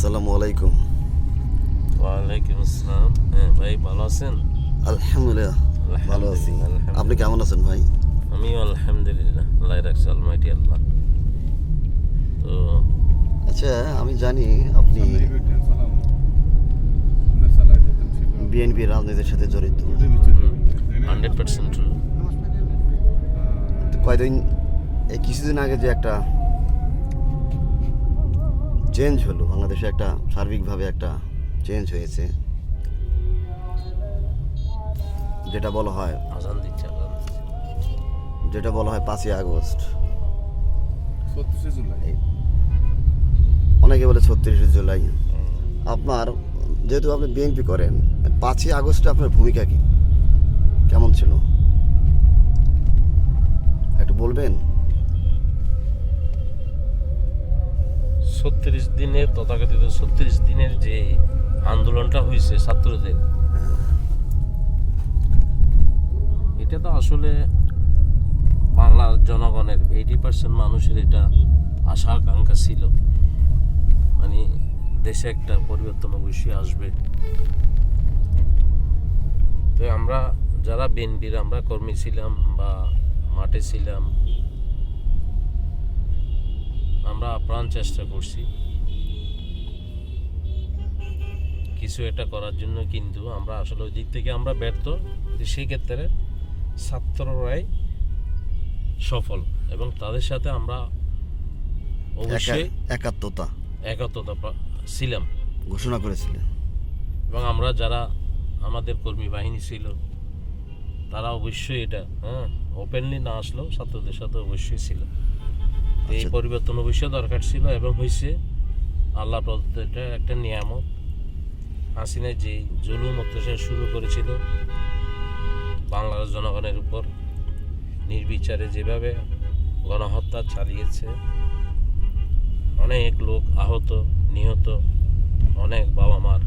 আসসালামু আলাইকুম। ওয়ালাইকুম আসসালাম। হ্যাঁ ভাই ভালো আছেন? আলহামদুলিল্লাহ ভালো আছি। আপনি কেমন আছেন ভাই? আমি আলহামদুলিল্লাহ আল্লাহ রাখছে আলমাইটি আল্লাহ তো আচ্ছা আমি জানি আপনি বিএনপি রাজনীতির সাথে জড়িত। হান্ড্রেড পার্সেন্ট কয়দিন এই কিছুদিন আগে যে একটা চেঞ্জ হলো। বাংলাদেশে একটা সার্বিকভাবে একটা চেঞ্জ হয়েছে। যেটা বলা হয় যেটা বলা হয় পাঁচই আগস্ট। অনেকে বলে ছত্রিশে জুলাই। আপনার যেহেতু আপনি বিএনপি করেন পাঁচই আগস্টে আপনার ভূমিকা কি? কেমন ছিল? একটু বলবেন? ছত্রিশ দিনের তথাকথিত ছত্রিশ দিনের যে আন্দোলনটা হয়েছে ছাত্রদের, এটা তো আসলে বাংলার জনগণের এইটি পার্সেন্ট মানুষের এটা আশা, আকাঙ্ক্ষা ছিল। মানে দেশে একটা পরিবর্তন অবশ্যই আসবে। তো আমরা যারা বিএনপির আমরা কর্মী ছিলাম বা মাঠে ছিলাম আমরা আপ্রাণ চেষ্টা করছি। কিছু একটা করার জন্য কিন্তু আমরা আসলে ওই দিক থেকে আমরা ব্যর্থ তো সেই ক্ষেত্রে ছাত্ররাই সফল এবং তাদের সাথে আমরা অবশ্যই একা- একাত্মতা। একত্রতা ছিলাম। ঘোষণা করেছিলেন। এবং আমরা যারা আমাদের কর্মী বাহিনী ছিল তারা অবশ্যই এটা হ্যাঁ ওপেনলি না আসলেও ছাত্রদের সাথে অবশ্যই ছিল। এই আচ্ছা। পরিবর্তন অবশ্যই দরকার ছিল এবং হয়েছে আল্লাহ প্রদত্ত এটা একটা নিয়ামত। হাসিনা যে জুলুম অত্যাচার শুরু করেছিল বাংলার জনগণের উপর নির্বিচারে যেভাবে গণহত্যা চালিয়েছে অনেক লোক আহত নিহত অনেক বাবা মার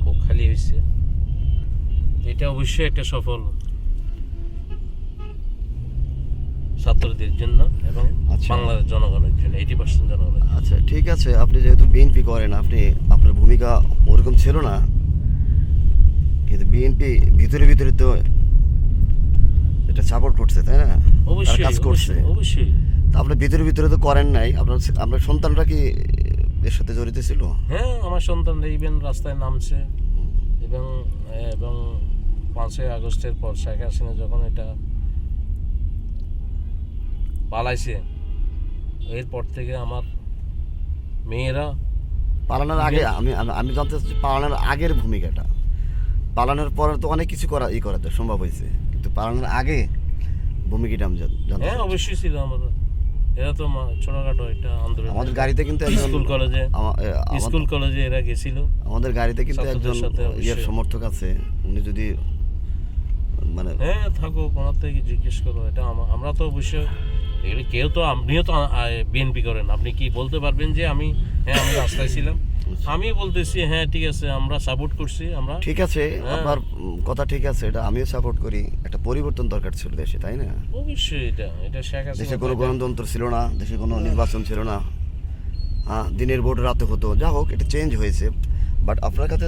বুক খালি হয়েছে এটা অবশ্যই একটা সফল ছাত্রদের জন্য এবং আচ্ছা। বাংলার জনগণের জন্য এইটি পার্সেন্ট জনগণের। আচ্ছা ঠিক আছে। আপনি যেহেতু বিএনপি করেন আপনি আপনার ভূমিকা ওরকম ছিল না। কিন্তু বিএনপি ভিতরে ভিতরে তো এটা সাপোর্ট করছে তাই না? অবশ্যই কাজ করছে। অবশ্যই, আপনি ভিতরে ভিতরে তো করেন নাই। আপনার আপনার সন্তানরা কি এর সাথে জড়িত ছিল? হ্যাঁ আমার সন্তানরা ইভেন রাস্তায় নামছে। এবং এবং পাঁচই আগস্টের পর শেখ হাসিনা যখন এটা পালাইছে। এরপর থেকে আমার মেয়েরা পালানোর আগে আমি আমি- জানতে চাচ্ছি পালানোর আগের ভূমিকাটা। পালানোর পরে তো অনেক কিছু করা ই করাতে সম্ভব হয়েছে। কিন্তু পালানোর আগে ভূমিকাটা আমি জান- জানতে হ্যাঁ অবশ্যই ছিল আমাদের এরা তো ছোটখাটো একটা আন্দোলন। আমাদের গাড়িতে কিন্তু স্কুল কলেজে স্কুল কলেজে এরা গেছিল। আমাদের গাড়িতে কিন্তু একজন ইয়ের সমর্থক আছে। উনি যদি মানে হ্যাঁ থাকুক ওনার থেকে জিজ্ঞেস করো। এটা আমরা তো অবশ্যই কেউ তো আপনিও তো বিএনপি করেন আপনি কি বলতে পারবেন যে আমি হ্যাঁ আমি রাস্তায় ছিলাম? আমি বলতেছি হ্যাঁ ঠিক আছে আমরা সাপোর্ট করছি আমরা ঠিক আছে হ্যাঁ। আপনার কথা ঠিক আছে এটা আমিও সাপোর্ট করি। একটা পরিবর্তন দরকার ছিল দেশে তাই না? অবশ্যই এটা এটা শেখ দেশে কোনো গণতন্ত্র ছিল না দেশে কোনো নির্বাচন ছিল না। হ্যাঁ দিনের ভোট রাতে হতো। যা হোক এটা চেঞ্জ হয়েছে। বাট আপনার কাছে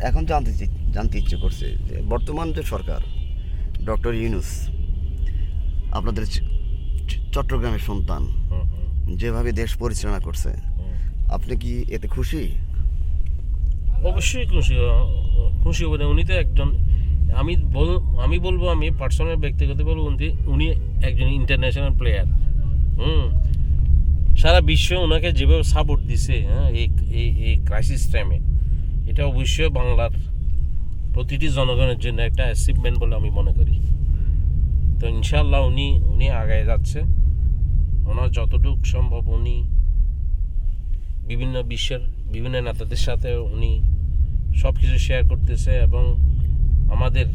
এখন জানতে জানতে ইচ্ছে করছে যে বর্তমান যে সরকার ডক্টর ইউনুস আপনাদের চট্টগ্রামের সন্তান। যেভাবে দেশ পরিচালনা করছে আপনি কি এতে খুশি? অবশ্যই খুশি খুশি হবেন উনি তো একজন আমি বল আমি বলব আমি পার্সোনাল ব্যক্তিগত বলব উনি উনি একজন ইন্টারন্যাশনাল প্লেয়ার হুম। সারা বিশ্ব ওনাকে যেভাবে সাপোর্ট দিছে হ্যাঁ এই এই ক্রাইসিস টাইমে এটা অবশ্যই বাংলার প্রতিটি জনগণের জন্য একটা অ্যাচিভমেন্ট বলে আমি মনে করি। তো ইনশাল্লাহ উনি উনি আগায় যাচ্ছে। যতটুকু সম্ভব উনি বিভিন্ন বিশ্বের বিভিন্ন নেতাদের সাথে উনি সব কিছু শেয়ার করতেছে এবং আমাদের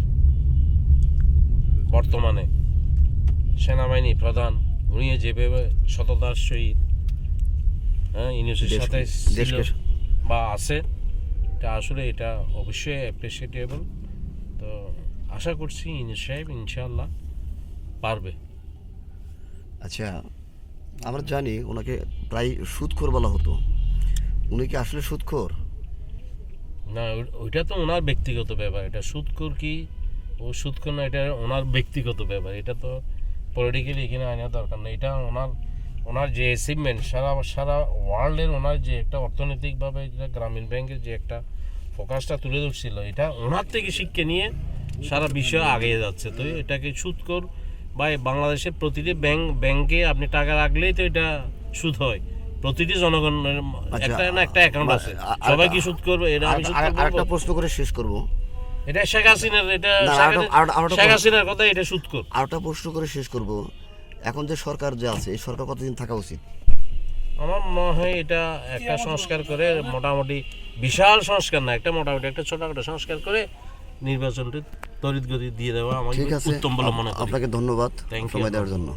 বর্তমানে সেনাবাহিনী প্রধান উনি যেভাবে সততার সহিত হ্যাঁ ইউনিভার্সিটির সাথে ছিল বা আছে এটা আসলে এটা অবশ্যই অ্যাপ্রিসিয়েটেবল তো আশা করছি ইউনুস সাহেব ইনশাআল্লাহ পারবে। আচ্ছা আমরা জানি ওনাকে প্রায় সুদখোর বলা হতো। উনি কি আসলে সুদখোর? না ওইটা তো ওনার ব্যক্তিগত ব্যাপার। এটা সুদকর কি? ও সুদকর না, এটা ওনার ব্যক্তিগত ব্যাপার। এটা তো পলিটিক্যালি এখানে আনার দরকার নেই। এটা ওনার ওনার যে অ্যাচিভমেন্ট সারা সারা ওয়ার্ল্ডের ওনার যে একটা অর্থনৈতিকভাবে যেটা গ্রামীণ ব্যাংকের যে একটা ফোকাসটা তুলে ধরছিল, এটা ওনার থেকে শিক্ষা নিয়ে সারা বিশ্ব আগিয়ে যাচ্ছে। তো এটাকে সুদকর বা এই বাংলাদেশের প্রতিটি ব্যাংক ব্যাংকে আপনি টাকা রাখলেই তো এটা সুদ হয়। প্রতিটি জনগণের আচ্ছা, একটা না একটা অ্যাকাউন্ট আছে। সবাই কি সুদ করবে? এটা আমি সুদ করব? আরেকটা প্রশ্ন করে শেষ করব। এটা শেখ হাসিনার এটা শেখ হাসিনার কথা এটা সুদ কর আরেকটা প্রশ্ন করে শেষ করব। এখন যে সরকার যে আছে এই সরকার কতদিন থাকা উচিত? আমার মনে হয় এটা একটা সংস্কার করে মোটামুটি বিশাল সংস্কার না একটা মোটামুটি একটা ছোটখাটো সংস্কার করে নির্বাচনটি তড়িৎ গতি দিয়ে দেওয়া আমাকে উত্তম বলে মনে করি। আপনাকে ধন্যবাদ. সময় দেওয়ার জন্য।